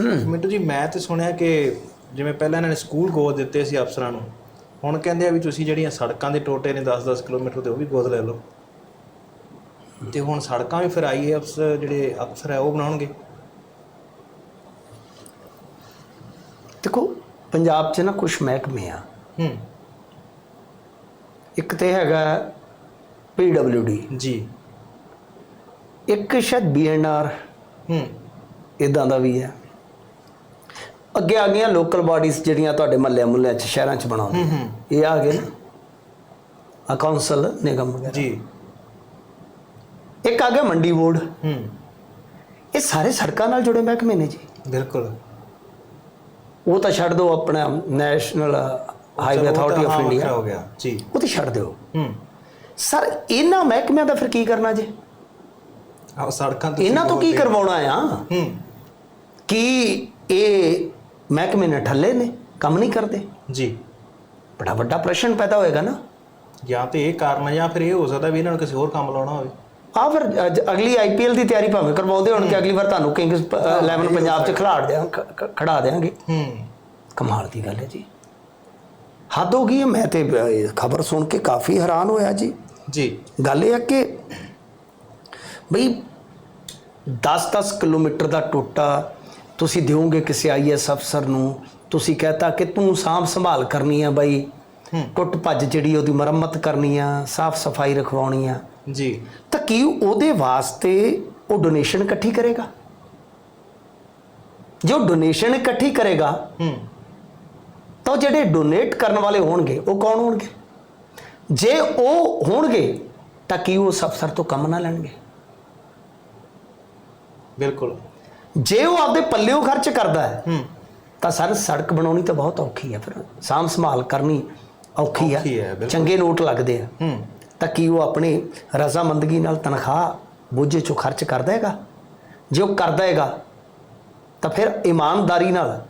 ਮਿੰਟੂ ਜੀ ਮੈਂ ਤੇ ਸੁਣਿਆ ਕਿ ਜਿਵੇਂ ਪਹਿਲਾਂ ਇਹਨਾਂ ਨੇ ਸਕੂਲ ਗੋਦ ਦਿੱਤੇ ਸੀ ਅਫਸਰਾਂ ਨੂੰ ਹੁਣ ਕਹਿੰਦੇ ਆ ਵੀ ਤੁਸੀਂ ਜਿਹੜੀਆਂ ਸੜਕਾਂ ਦੇ ਟੋਟੇ ਨੇ 10-10 ਕਿਲੋਮੀਟਰ ਦੇ ਉਹ ਵੀ ਗੋਦ ਲੈ ਲਓ। ਤੇ ਹੁਣ ਸੜਕਾਂ ਵੀ ਫਿਰ ਆਈਏਐਫਸ ਜਿਹੜੇ ਅਫਸਰ ਹੈ ਉਹ ਬਣਾਉਣਗੇ। ਦੇਖੋ ਪੰਜਾਬ 'ਚ ਨਾ ਕੁਝ ਮਹਿਕਮੇ ਆ। ਹੂੰ। ਇੱਕ ਤੇ ਹੈਗਾ ਪੀਡਬਲਯੂਡੀ ਜੀ। ਇੱਕ ਸ਼ਾਇਦ ਬੀਐਨਆਰ ਹੂੰ। ਇਦਾਂ ਦਾ ਵੀ ਹੈ। ਅੱਗੇ ਆ ਗਈਆਂ ਲੋਕਲ ਬਾਡੀਜ਼ ਜਿਹੜੀਆਂ ਤੁਹਾਡੇ ਮਹੱਲਿਆਂ ਮੁੱਲਿਆਂ 'ਚ ਸ਼ਹਿਰਾਂ 'ਚ ਬਣਾਉਂਦੇ ਇਹ ਆ ਗਏ ਨਾ? ਆ ਕੌਂਸਲ ਨਿਗਮ ਵਗੈਰਾ। ਜੀ। ਇੱਕ ਆ ਗਿਆ ਮੰਡੀ ਬੋਰਡ। ਹੂੰ। ਇਹ ਸਾਰੇ ਸੜਕਾਂ ਨਾਲ ਜੁੜੇ ਮਹਿਕਮੇ ਨੇ ਜੀ। ਬਿਲਕੁਲ। ਉਹ ਤਾਂ ਛੱਡ ਦਿਓ ਆਪਣਾ ਨੈਸ਼ਨਲ ਹਾਈਵੇ ਤਾਂ ਅਥਾਰਟੀ ਆਫ ਇੰਡੀਆ ਹੋ ਗਿਆ। ਜੀ। ਉਹ ਤੇ ਛੱਡ ਦਿਓ। ਹੂੰ। ਸਰ ਇਹਨਾਂ ਮਹਿਕਮਿਆਂ ਦਾ ਫਿਰ ਕੀ ਕਰਨਾ ਜੀ? ਆ ਸੜਕਾਂ ਤੁਸੀਂ ਇਹਨਾਂ ਤੋਂ ਕੀ ਕਰਵਾਉਣਾ ਆ? ਹੂੰ। ਕੀ ਇਹ ਮਹਿਕਮੇ ਨੇ ਠੱਲੇ ਨੇ ਕੰਮ ਨਹੀਂ ਕਰਦੇ। ਜੀ। ਬੜਾ ਵੱਡਾ ਪ੍ਰਸ਼ਨ ਪੈਦਾ ਹੋਏਗਾ ਨਾ। ਜਾਂ ਤੇ ਇਹ ਕਾਰਨ ਹੈ ਜਾਂ ਫਿਰ ਇਹ ਹੋ ਸਕਦਾ ਵੀ ਇਹਨਾਂ ਨੂੰ ਕਿਸੇ ਹੋਰ ਕੰਮ ਲਾਉਣਾ ਹੋਵੇ। ਆ ਫਿਰ ਅੱਜ ਅਗਲੀ ਆਈਪੀਐਲ ਦੀ ਤਿਆਰੀ ਭਾਵੇਂ ਕਰਵਾਉਂਦੇ ਹੋਣ ਕਿ ਅਗਲੀ ਵਾਰ ਤੁਹਾਨੂੰ ਕਿੰਗਸ 11 ਪੰਜਾਬ 'ਚ ਖਿਲਾੜ ਦਿਆਂ ਖ- ਖ- ਖੜਾ ਦੇਾਂਗੇ ਹੂੰ। ਕਮਾਲ ਦੀ ਗੱਲ ਹੈ ਜੀ। ਹੱਦ ਹੋ ਗਈ ਹੈ ਮੈਂ ਤੇ ਖਬਰ ਸੁਣ ਕੇ ਕਾਫੀ ਹੈਰਾਨ ਹੋਇਆ ਜੀ। ਜੀ। ਗੱਲ ਇਹ ਹੈ ਕਿ ਬਈ 10-10 ਕਿਲੋਮੀਟਰ ਦਾ ਟੋਟਾ ਤੁਸੀਂ ਦਿਓਗੇ ਕਿਸੇ ਆਈਐਸ ਅਫਸਰ ਨੂੰ ਤੁਸੀਂ ਕਹਤਾ ਕਿ ਤੂੰ ਸਾਂਭ ਸੰਭਾਲ ਕਰਨੀ ਆ ਬਈ। ਟੁੱਟ ਭੱਜ ਜਿਹੜੀ ਉਹਦੀ ਮੁਰੰਮਤ ਕਰਨੀ ਆ ਸਾਫ਼ ਸਫ਼ਾਈ ਰਖਵਾਉਣੀ ਆ। ਜੀ। ਤਾਂ ਕੀ ਉਹਦੇ ਵਾਸਤੇ ਉਹ ਡੋਨੇਸ਼ਨ ਇਕੱਠੀ ਕਰੇਗਾ? ਜੋ ਡੋਨੇਸ਼ਨ ਇਕੱਠੀ ਕਰੇਗਾ ਹੂੰ। ਤਾਂ ਜਿਹੜੇ ਡੋਨੇਟ ਕਰਨ ਵਾਲੇ ਹੋਣਗੇ ਉਹ ਕੌਣ ਹੋਣਗੇ? ਜੇ ਉਹ ਹੋਣਗੇ ਤਾਂ ਕੀ ਉਹ ਅਫਸਰ ਤੋਂ ਕੰਮ ਨਾ ਲੈਣਗੇ? ਬਿਲਕੁਲ। ਜੇ ਉਹ ਆਪਦੇ ਪੱਲਿਓਂ ਖਰਚ ਕਰਦਾ ਹੈ ਤਾਂ ਸਰ ਸੜਕ ਬਣਾਉਣੀ ਤਾਂ ਬਹੁਤ ਔਖੀ ਹੈ ਫਿਰ। ਸਾਂਭ ਸੰਭਾਲ ਕਰਨੀ ਔਖੀ ਹੈ। ਚੰਗੇ ਨੋਟ ਲੱਗਦੇ ਆ। ਤਾਂ ਕੀ ਉਹ ਆਪਣੀ ਰਜ਼ਾਮੰਦਗੀ ਨਾਲ ਤਨਖਾਹ ਬੋਝੇ ਚੋਂ ਖਰਚ ਕਰਦਾ ਹੈਗਾ? ਜੇ ਉਹ ਕਰਦਾ ਹੈਗਾ ਤਾਂ ਫਿਰ ਇਮਾਨਦਾਰੀ ਨਾਲ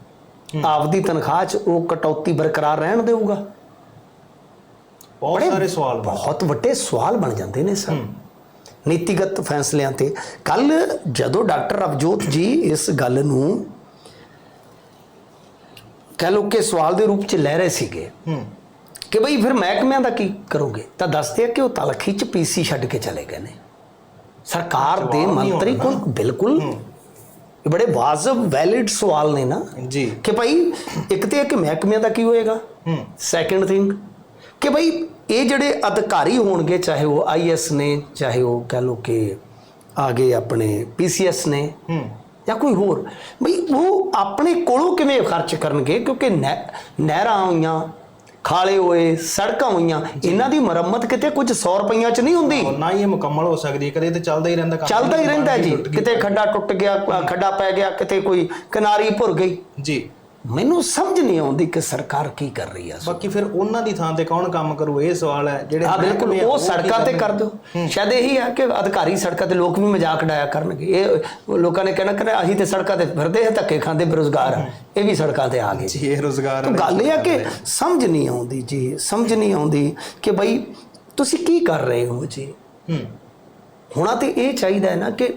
ਆਪਦੀ ਤਨਖਾਹ 'ਚ ਉਹ ਕਟੌਤੀ ਬਰਕਰਾਰ ਰਹਿਣ ਦੇਊਗਾ। ਬਹੁਤ ਸਾਰੇ ਸਵਾਲ। ਬਹੁਤ ਵੱਡੇ ਸਵਾਲ ਬਣ ਜਾਂਦੇ ਨੇ ਸਰ। ਨੀਤੀਗਤ ਫੈਸਲਿਆਂ ਤੇ। ਕੱਲ ਜਦੋਂ ਡਾਕਟਰ ਅਵਜੋਤ ਜੀ ਇਸ ਗੱਲ ਨੂੰ ਕਹਿ ਲਓ ਕਿ ਸਵਾਲ ਦੇ ਰੂਪ ਚ ਲੈ ਰਹੇ ਸੀਗੇ ਕਿ ਬਈ ਫਿਰ ਮਹਿਕਮਿਆਂ ਦਾ ਕੀ ਕਰੋਗੇ? ਤਾਂ ਦੱਸਦੇ ਆ ਕਿ ਉਹ ਤਲਖੀ ਚ ਪੀਸੀ ਛੱਡ ਕੇ ਚਲੇ ਗਏ ਨੇ। ਸਰਕਾਰ ਦੇ ਮੰਤਰੀ ਕੋਲ ਬਿਲਕੁਲ ਇਹ ਬੜੇ ਵਾਜਬ ਵੈਲਿਡ ਸਵਾਲ ਨੇ ਨਾ। ਜੀ। ਕਿ ਭਾਈ ਇੱਕ ਤੇ ਕਿ ਮਹਿਕਮਿਆਂ ਦਾ ਕੀ ਹੋਏਗਾ? ਹੂੰ। ਸੈਕੰਡ ਥਿੰਗ ਕਿ ਭਾਈ ਇਹ ਜਿਹੜੇ ਅਧਿਕਾਰੀ ਹੋਣਗੇ ਚਾਹੇ ਉਹ ਆਈਐਸ ਨੇ ਚਾਹੇ ਉਹ ਕਹ ਲੋ ਕਿ ਆਗੇ ਆਪਣੇ ਪੀਸੀਐਸ ਨੇ ਹੂੰ। ਜਾਂ ਕੋਈ ਹੋਰ ਬਈ ਉਹ ਆਪਣੇ ਕੋਲੋਂ ਕਿਵੇਂ ਖਰਚ ਕਰਨਗੇ? ਕਿਉਂਕਿ ਨਹਿ- ਨਹਿਰਾਂ ਹੋਈਆਂ ਖਾਲੇ ਹੋਏ ਸੜਕਾਂ ਹੋਈਆਂ ਇਹਨਾਂ ਦੀ ਮੁਰੰਮਤ ਕਿਤੇ ਕੁਝ 100 ਰੁਪਈਆ ਚ ਨਹੀਂ ਹੁੰਦੀ? ਨਾ ਹੀ ਇਹ ਮੁਕੰਮਲ ਹੋ ਸਕਦੀ ਹੈ, ਕਦੇ ਤੇ ਚੱਲਦਾ ਹੀ ਰਹਿੰਦਾ ਚੱਲਦਾ ਹੀ ਰਹਿੰਦਾ ਜੀ। ਕਿਤੇ ਖੱਡਾ ਟੁੱਟ ਗਿਆ ਖੱਡਾ ਪੈ ਗਿਆ ਕਿਤੇ ਕੋਈ ਕਿਨਾਰੀ ਭੁਰ ਗਈ। ਜੀ। ਮੈਨੂੰ ਸਮਝ ਨਹੀਂ ਆਉਂਦੀ ਕਿ ਸਰਕਾਰ ਕੀ ਕਰ ਰਹੀ ਹੈ ਬਾਕੀ ਫਿਰ ਉਹਨਾਂ ਦੀ ਥਾਂ ਤੇ ਕੌਣ ਕੰਮ ਕਰੂ ਇਹ ਸਵਾਲ ਹੈ ਜਿਹੜੇ ਹਾਂ ਬਿਲਕੁਲ ਆ, ਉਹ ਸੜਕਾਂ ਤੇ? ਕਰ ਦਿਓ। ਸ਼ਾਇਦ ਇਹੀ ਹੈ ਕਿ ਅਧਿਕਾਰੀ ਸੜਕਾਂ ਤੇ ਲੋਕ ਵੀ ਮਜ਼ਾਕ ਉਡਾਇਆ ਕਰਨਗੇ। ਇਹ ਲੋਕਾਂ ਨੇ ਕਹਿਣਾ ਕਿ ਅਸੀਂ ਤੇ ਸੜਕਾਂ ਤੇ ਫਿਰਦੇ ਹਾਂ ਧੱਕੇ ਖਾਂਦੇ ਬੇਰੁਜ਼ਗਾਰ ਆ ਇਹ ਵੀ ਸੜਕਾਂ ਤੇ ਆ ਗਏ। ਜੀ ਇਹ ਰੋਜ਼ਗਾਰ ਗੱਲ ਇਹ ਹੈ ਕਿ ਸਮਝ ਨਹੀਂ ਆਉਂਦੀ ਜੀ ਸਮਝ ਨਹੀਂ ਆਉਂਦੀ ਕਿ ਬਈ ਤੁਸੀਂ ਕੀ ਕਰ ਰਹੇ ਹੋ ਜੀ? ਹੁਣਾ ਤੇ ਇਹ ਚਾਹੀਦਾ ਹੈ ਨਾ ਕਿ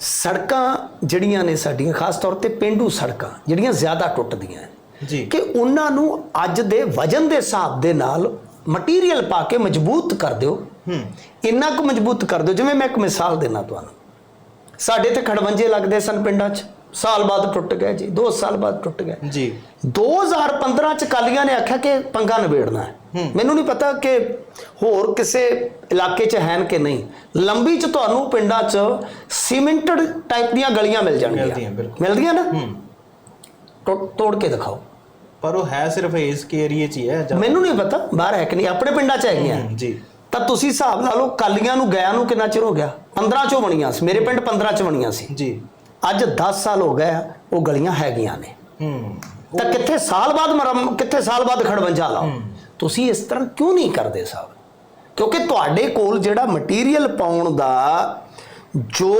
ਸੜਕਾਂ ਜਿਹੜੀਆਂ ਨੇ ਸਾਡੀਆਂ ਖਾਸ ਤੌਰ ਤੇ ਪਿੰਡੂ ਸੜਕਾਂ ਜਿਹੜੀਆਂ ਜ਼ਿਆਦਾ ਟੁੱਟਦੀਆਂ ਜੀ। ਕਿ ਉਹਨਾਂ ਨੂੰ ਅੱਜ ਦੇ ਵਜਨ ਦੇ ਹਿਸਾਬ ਦੇ ਨਾਲ ਮਟੀਰੀਅਲ ਪਾ ਕੇ ਮਜ਼ਬੂਤ ਕਰ ਦਿਓ। ਹੂੰ। ਇੰਨਾ ਕੁ ਮਜ਼ਬੂਤ ਕਰ ਦਿਓ ਜਿਵੇਂ ਮੈਂ ਇੱਕ ਮਿਸਾਲ ਦੇਣਾ ਤੁਹਾਨੂੰ। ਸਾਡੇ ਤੇ ਖੜਵੰਜੇ ਲੱਗਦੇ ਸਨ ਪਿੰਡਾਂ 'ਚ। ਸਾਲ ਬਾਅਦ ਟੁੱਟ ਗਏ ਜੀ 2 ਸਾਲ ਬਾਅਦ ਟੁੱਟ ਗਏ। ਜੀ। 2015 ਚ ਕਾਲੀਆਂ ਨੇ ਆਖਿਆ ਕਿ ਪੰਗਾ ਨਿਬੇੜਨਾ ਹੈ। ਮੈਨੂੰ ਨਹੀਂ ਪਤਾ ਕਿ ਹੋਰ ਕਿਸੇ ਇਲਾਕੇ 'ਚ ਹੈ ਕਿ ਨਹੀਂ। ਲੰਬੀ 'ਚ ਤੁਹਾਨੂੰ ਪਿੰਡਾਂ 'ਚ ਸੀਮੈਂਟਡ ਟਾਈਪ ਦੀਆਂ ਗਲੀਆਂ ਮਿਲ ਜਾਣਗੀਆਂ। ਮਿਲਦੀਆਂ, ਨਾ? ਤੋੜ ਕੇ ਦਿਖਾਓ। ਪਰ ਉਹ ਹੈ ਸਿਰਫ ਇਸ ਕੇ ਏਰੀਏ 'ਚ ਹੀ ਹੈ ਮੈਨੂੰ ਨਹੀਂ ਪਤਾ ਬਾਹਰ ਹੈ ਕਿ ਨਹੀਂ ਆਪਣੇ ਪਿੰਡਾਂ 'ਚ ਹੈਗੀਆਂ। ਜੀ। ਤਾਂ ਤੁਸੀਂ ਹਿਸਾਬ ਲਾ ਲਓ ਕਾਲੀਆਂ ਨੂੰ ਗਿਆ ਨੂੰ ਕਿੰਨਾ ਚਿਰ ਹੋ ਗਿਆ? 15 ਚੋਂ ਬਣੀਆਂ ਸੀ। ਮੇਰੇ ਪਿੰਡ 15 ਚ ਬਣੀਆਂ ਸੀ। ਜੀ। ਅੱਜ 10 ਸਾਲ ਹੋ ਗਏ ਉਹ ਗਲੀਆਂ ਹੈਗੀਆਂ ਨੇ। ਹੂੰ। ਤਾਂ ਕਿੱਥੇ ਸਾਲ ਬਾਅਦ ਮਰਮ ਕਿੱਥੇ ਸਾਲ ਬਾਅਦ ਖੜਵੰਜਾ ਲਾਓ? ਤੁਸੀਂ ਇਸ ਤਰ੍ਹਾਂ ਕਿਉਂ ਨਹੀਂ ਕਰਦੇ ਸਾਹਿਬ? ਕਿਉਂਕਿ ਤੁਹਾਡੇ ਕੋਲ ਜਿਹੜਾ ਮਟੀਰੀਅਲ ਪਾਉਣ ਦਾ ਜੋ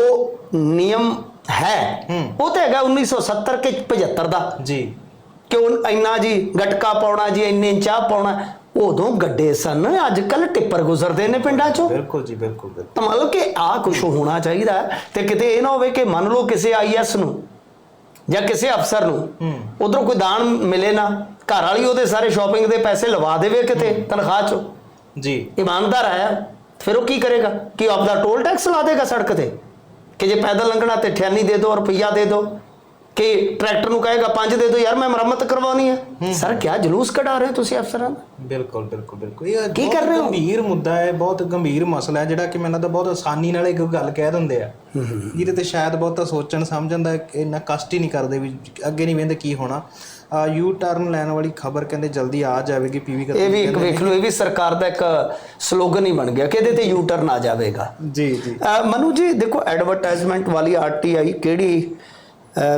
ਨਿਯਮ ਹੈ ਉਹ ਤਾਂ ਹੈਗਾ 1970 ਕੇ 75 ਦਾ। ਜੀ। ਕਿ ਉਹ ਇੰਨਾ ਜੀ ਗਟਕਾ ਪਾਉਣਾ ਜੀ ਇੰਨੇ ਇੰਚਾ ਪਾਉਣਾ। ਉਦੋਂ ਗੱਡੇ ਸਨ। ਅੱਜ ਕੱਲ ਟਿੱਪਰ ਗੁਜ਼ਰਦੇ ਨੇ ਪਿੰਡਾਂ ਚੋਂ। ਬਿਲਕੁਲ ਜੀ ਬਿਲਕੁਲ ਬਿਲਕੁਲ। ਤਾਂ ਮਤਲਬ ਕਿ ਆ ਕੁਝ ਹੋਣਾ ਚਾਹੀਦਾ ਹੈ ਤੇ ਕਿਤੇ ਇਹ ਨਾ ਹੋਵੇ ਕਿ ਮੰਨ ਲਓ ਕਿਸੇ ਆਈਐਸ ਨੂੰ ਜਾਂ ਕਿਸੇ ਅਫਸਰ ਨੂੰ ਉਧਰੋਂ ਕੋਈ ਦਾਨ ਮਿਲੇ ਨਾ ਘਰ ਵਾਲੀ ਉਹਦੇ ਸਾਰੇ ਸ਼ਾਪਿੰਗ ਦੇ ਪੈਸੇ ਲਵਾ ਦੇਵੇ ਕਿਤੇ ਤਨਖਾਹ ਚੋਂ। ਜੀ। ਇਮਾਨਦਾਰ ਆਇਆ ਫਿਰ ਉਹ ਕੀ ਕਰੇਗਾ? ਕਿ ਆਪਦਾ ਟੋਲ ਟੈਕਸ ਲਾ ਦੇਗਾ ਸੜਕ ਤੇ? ਕਿ ਜੇ ਪੈਦਲ ਲੰਘਣਾ ਤੇ 98 ਦੇ ਦਿਓ ਰੁਪਈਆ ਦੇ ਦਿਓ। ਕਿ ਟਰੈਕਟਰ ਨੂੰ ਕਹੇਗਾ 5 ਦੇ ਦਿਓ ਯਾਰ ਮੈਂ ਮੁਰੰਮਤ ਕਰਵਾਉਣੀ ਹੈ ਸਰ ਕਿਆ ਜਲੂਸ ਕਢਾ ਰਹੇ ਹੋ ਤੁਸੀਂ ਅਫਸਰਾਂ ਦਾ? ਬਿਲਕੁਲ ਬਿਲਕੁਲ ਬਿਲਕੁਲ। ਇਹ ਕੀ ਕਰ ਰਹੇ ਹੋ? ਗੰਭੀਰ ਮੁੱਦਾ ਹੈ ਬਹੁਤ ਗੰਭੀਰ ਮਸਲਾ ਹੈ ਜਿਹੜਾ ਕਿ ਮੈਨੂੰ ਤਾਂ ਬਹੁਤ ਆਸਾਨੀ ਨਾਲ ਇੱਕ ਗੱਲ ਕਹਿ ਦਿੰਦੇ ਆ। ਜਿਹਦੇ ਤੇ ਸ਼ਾਇਦ ਬਹੁਤਾ ਸੋਚਣ ਸਮਝਣ ਦਾ ਇੰਨਾ ਕਸ਼ਟ ਹੀ ਨਹੀਂ ਕਰਦੇ ਵੀ ਅੱਗੇ ਨਹੀਂ ਵੇਂਦੇ ਕੀ ਹੋਣਾ। ਯੂ ਟਰਨ ਲੈਣ ਵਾਲੀ ਖਬਰ ਕਹਿੰਦੇ ਜਲਦੀ ਆ ਜਾਵੇਗੀ ਪੀਵੀ ਇਹ ਵੀ ਇੱਕ ਵੇਖ ਲਓ ਇਹ ਵੀ ਸਰਕਾਰ ਦਾ ਇੱਕ ਸਲੋਗਨ ਹੀ ਬਣ ਗਿਆ ਕਿ ਇਹਦੇ ਤੇ ਯੂ ਟਰਨ ਆ ਜਾਵੇਗਾ। ਜੀ ਜੀ। ਮਨੂ ਜੀ ਦੇਖੋ ਐਡਵਰਟਾਈਜ਼ਮੈਂਟ ਵਾਲੀ ਆਰਟੀਆਈ ਕਿਹੜੀ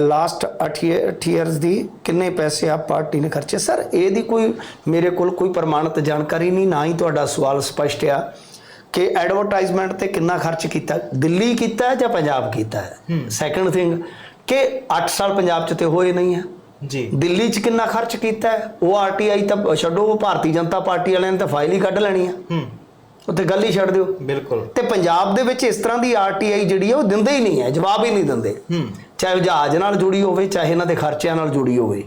ਲਾਸਟ 8 ਇਅਰਸ ਦੀ ਕਿੰਨੇ ਪੈਸੇ ਆਪ ਪਾਰਟੀ ਨੇ ਖਰਚੇ? ਸਰ ਇਹਦੀ ਕੋਈ ਮੇਰੇ ਕੋਲ ਕੋਈ ਪ੍ਰਮਾਣਿਤ ਜਾਣਕਾਰੀ ਨਹੀਂ ਨਾ ਹੀ ਤੁਹਾਡਾ ਸਵਾਲ ਸਪਸ਼ਟ ਆ ਕਿ ਐਡਵਰਟਾਈਜ਼ਮੈਂਟ ਤੇ ਕਿੰਨਾ ਖਰਚ ਕੀਤਾ? ਦਿੱਲੀ ਕੀਤਾ ਹੈ ਜਾਂ ਪੰਜਾਬ ਕੀਤਾ ਹੈ? ਸੈਕੰਡ ਥਿੰਗ ਕਿ 8 ਸਾਲ ਪੰਜਾਬ 'ਚ ਤੇ ਹੋਏ ਨਹੀਂ ਆ ਜੀ। ਦਿੱਲੀ 'ਚ ਕਿੰਨਾ ਖਰਚ ਕੀਤਾ ਹੈ? ਉਹ ਆਰਟੀਆਈ ਤਾਂ ਛੱਡੋ ਉਹ ਭਾਰਤੀ ਜਨਤਾ ਪਾਰਟੀ ਵਾਲਿਆਂ ਨੇ ਤਾਂ ਫਾਈਲ ਹੀ ਕੱਢ ਲੈਣੀ ਆ। ਹੂੰ। ਉੱਥੇ ਗੱਲ ਹੀ ਛੱਡ ਦਿਓ। ਬਿਲਕੁਲ। ਤੇ ਪੰਜਾਬ ਦੇ ਵਿੱਚ ਇਸ ਤਰ੍ਹਾਂ ਦੀ ਆਰਟੀਆਈ ਜਿਹੜੀ ਹੈ ਉਹ ਦਿੰਦੇ ਹੀ ਨਹੀਂ ਹੈ ਜਵਾਬ ਹੀ ਨਹੀਂ ਦਿੰਦੇ। ਹੂੰ। ਚਾਹੇ ਉਹ ਜਹਾਜ਼ ਨਾਲ ਜੁੜੀ ਹੋਵੇ ਚਾਹੇ ਇਹਨਾਂ ਦੇ ਖਰਚਿਆਂ ਨਾਲ ਜੁੜੀ ਹੋਵੇ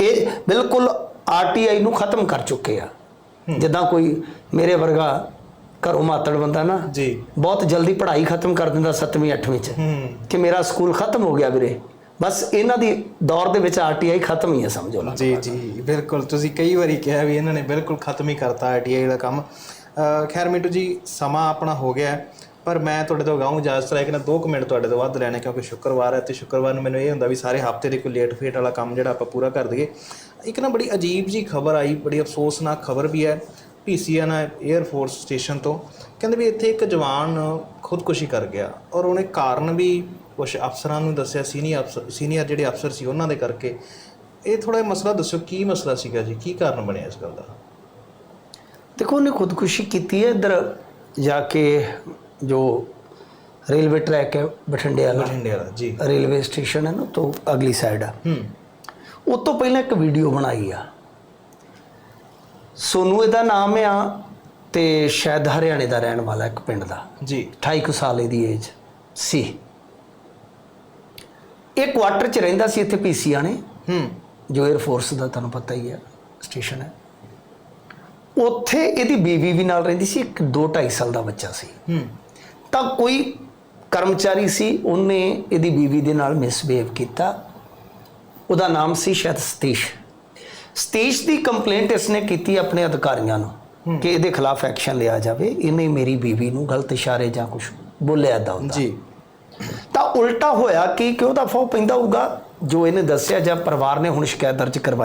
ਇਹ ਬਿਲਕੁਲ ਆਰਟੀਆਈ ਨੂੰ ਖਤਮ ਕਰ ਚੁੱਕੇ ਆ। ਜਿੱਦਾਂ ਕੋਈ ਮੇਰੇ ਵਰਗਾ ਘਰੋਂ ਮਾਤੜ ਬੰਦਾ ਨਾ ਜੀ। ਬਹੁਤ ਜਲਦੀ ਪੜ੍ਹਾਈ ਖਤਮ ਕਰ ਦਿੰਦਾ 7ਵੀਂ 8ਵੀਂ ਚ। ਕਿ ਮੇਰਾ ਸਕੂਲ ਖਤਮ ਹੋ ਗਿਆ ਵੀਰੇ। ਬਸ ਇਹਨਾਂ ਦੀ ਦੌਰ ਦੇ ਵਿੱਚ ਆਰਟੀਆਈ ਖਤਮ ਹੀ ਹੈ ਸਮਝੋ ਨਾ। ਜੀ ਜੀ ਬਿਲਕੁਲ। ਤੁਸੀਂ ਕਈ ਵਾਰੀ ਕਿਹਾ ਵੀ ਇਹਨਾਂ ਨੇ ਬਿਲਕੁਲ ਖਤਮ ਹੀ ਕਰਤਾ ਆਰਟੀਆਈ ਦਾ ਕੰਮ। ਖੈਰ ਮਿੰਟੂ ਜੀ ਸਮਾਂ ਆਪਣਾ ਹੋ ਗਿਆ। ਪਰ ਮੈਂ ਤੁਹਾਡੇ ਤੋਂ ਗਾਉਂ ਇਜਾਜ਼ਤ ਲੈ ਕੇ ਨਾ 2 ਮਿੰਟ ਤੁਹਾਡੇ ਤੋਂ ਵੱਧ ਲੈਣੇ, ਕਿਉਂਕਿ ਸ਼ੁੱਕਰਵਾਰ ਹੈ ਤੇ ਸ਼ੁੱਕਰਵਾਰ ਨੂੰ ਮੈਨੂੰ ਇਹ ਹੁੰਦਾ ਵੀ ਸਾਰੇ ਹਫ਼ਤੇ ਦੇ ਕੋਈ ਲੇਟ ਫੇਟ ਵਾਲਾ ਕੰਮ ਜਿਹੜਾ ਆਪਾਂ ਪੂਰਾ ਕਰ ਦਈਏ। ਇੱਕ ਨਾ ਬੜੀ ਅਜੀਬ ਜੀ ਖਬਰ ਆਈ, ਬੜੀ ਅਫਸੋਸਨਾਕ ਖਬਰ ਵੀ ਹੈ ਪੀਸੀਐਨ 에ਅਰ ਫੋਰਸ ਸਟੇਸ਼ਨ ਤੋਂ। ਕਹਿੰਦੇ ਵੀ ਇੱਥੇ ਇੱਕ ਜਵਾਨ ਖੁਦਕੁਸ਼ੀ ਕਰ ਗਿਆ ਔਰ ਉਹਨੇ ਕਾਰਨ ਵੀ ਕੁਝ ਅਫਸਰਾਂ ਨੂੰ ਦੱਸਿਆ, ਸੀਨੀਅਰ ਅਫਸਰ ਸੀਨੀਅਰ ਜਿਹੜੇ ਅਫਸਰ ਸੀ ਉਹਨਾਂ ਦੇ ਕਰਕੇ। ਇਹ ਥੋੜਾ ਜਿਹਾ ਮਸਲਾ ਦੱਸਿਓ, ਕੀ ਮਸਲਾ ਸੀਗਾ ਜੀ? ਕੀ ਕਾਰਨ ਬਣਿਆ ਇਸ ਗੱਲ ਦਾ? ਦੇਖੋ, ਉਹਨੇ ਖੁਦਕੁਸ਼ੀ ਕੀਤੀ ਹੈ ਇੱਧਰ ਜਾ ਕੇ ਜੋ ਰੇਲਵੇ ਟਰੈਕ ਹੈ ਬਠਿੰਡੇ ਵਾਲਾ। ਬਠਿੰਡੇ ਵਾਲਾ ਜੀ। ਰੇਲਵੇ ਸਟੇਸ਼ਨ ਹੈ ਨਾ ਤੋਂ ਅਗਲੀ ਸਾਈਡ ਆ। ਹੂੰ। ਉਹ ਤੋਂ ਪਹਿਲਾਂ ਇੱਕ ਵੀਡੀਓ ਬਣਾਈ ਆ। ਸੋਨੂ ਇਹਦਾ ਨਾਮ ਆ ਤੇ ਸ਼ਾਇਦ ਹਰਿਆਣੇ ਦਾ ਰਹਿਣ ਵਾਲਾ ਇੱਕ ਪਿੰਡ ਦਾ। ਜੀ। 28 ਕੁ ਸਾਲ ਇਹਦੀ ਏਜ ਸੀ। ਇਹ ਕੁਆਟਰ 'ਚ ਰਹਿੰਦਾ ਸੀ ਇੱਥੇ ਪੀਸੀਆ ਨੇ ਹੂੰ। ਜੋ 에ਅਰ ਫੋਰਸ ਦਾ ਤੁਹਾਨੂੰ ਪਤਾ ਹੀ ਹੈ ਸਟੇਸ਼ਨ ਹੈ। ਉੱਥੇ ਇਹਦੀ ਬੀਵੀ ਵੀ ਨਾਲ ਰਹਿੰਦੀ ਸੀ ਇੱਕ 2 2.5 ਸਾਲ ਦਾ ਬੱਚਾ ਸੀ। ਹੂੰ। ਤਾਂ ਕੋਈ ਕਰਮਚਾਰੀ ਸੀ ਉਹਨੇ ਇਹਦੀ ਬੀਵੀ ਦੇ ਨਾਲ ਮਿਸਬਿਹੇਵ ਕੀਤਾ। ਉਹਦਾ ਨਾਮ ਸੀ ਸ਼ਾਇਦ ਸਤੀਸ਼। ਸਤੀਸ਼ ਦੀ ਕੰਪਲੇਂਟ ਇਸਨੇ ਕੀਤੀ ਆਪਣੇ ਅਧਿਕਾਰੀਆਂ ਨੂੰ ਕਿ ਇਹਦੇ ਖਿਲਾਫ ਐਕਸ਼ਨ ਲਿਆ ਜਾਵੇ ਇਹਨੇ ਮੇਰੀ ਬੀਵੀ ਨੂੰ ਗਲਤ ਇਸ਼ਾਰੇ ਜਾਂ ਕੁਝ ਬੋਲਿਆ ਦਾ ਹੁੰਦਾ। ਜੀ। ਤਾਂ ਉਲਟਾ ਹੋਇਆ ਕਿ ਕਿ ਉਹਦਾ ਫੋ ਪੈਂਦਾ ਹੋਊਗਾ? ਜੋ ਇਹਨੇ ਦੱਸਿਆ ਜਾਂ ਪਰਿਵਾਰ ਨੇ ਹੁਣ ਸ਼ਿਕਾਇਤ ਦਰਜ ਕਰਵਾਈ